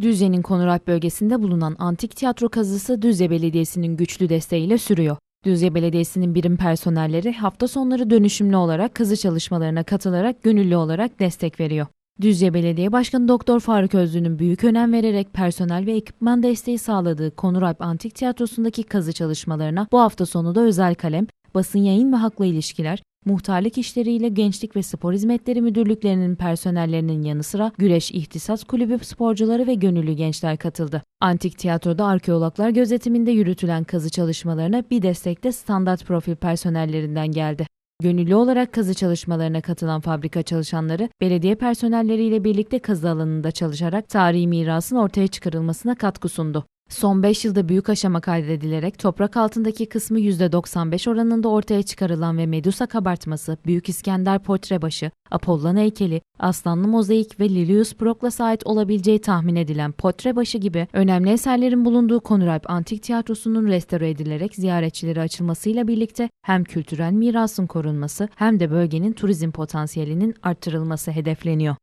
Düzce'nin Konuralp bölgesinde bulunan antik tiyatro kazısı Düzce Belediyesi'nin güçlü desteğiyle sürüyor. Düzce Belediyesi'nin birim personelleri hafta sonları dönüşümlü olarak kazı çalışmalarına katılarak gönüllü olarak destek veriyor. Düzce Belediye Başkanı Doktor Faruk Özlü'nün büyük önem vererek personel ve ekipman desteği sağladığı Konuralp Antik Tiyatrosu'ndaki kazı çalışmalarına bu hafta sonu da özel kalem, basın yayın ve halkla ilişkiler, muhtarlık işleriyle Gençlik ve Spor Hizmetleri Müdürlüklerinin personellerinin yanı sıra Güreş İhtisas Kulübü sporcuları ve gönüllü gençler katıldı. Antik tiyatroda arkeologlar gözetiminde yürütülen kazı çalışmalarına bir destek de standart profil personellerinden geldi. Gönüllü olarak kazı çalışmalarına katılan fabrika çalışanları, belediye personelleriyle birlikte kazı alanında çalışarak tarihi mirasın ortaya çıkarılmasına katkı sundu. Son 5 yılda büyük aşama kaydedilerek toprak altındaki kısmı %95 oranında ortaya çıkarılan ve Medusa kabartması, Büyük İskender portrebaşı, Apollon heykeli, Aslanlı mozaik ve Lilius Proclas'a ait olabileceği tahmin edilen portrebaşı gibi önemli eserlerin bulunduğu Konuralp Antik Tiyatrosu'nun restore edilerek ziyaretçilere açılmasıyla birlikte hem kültürel mirasın korunması hem de bölgenin turizm potansiyelinin arttırılması hedefleniyor.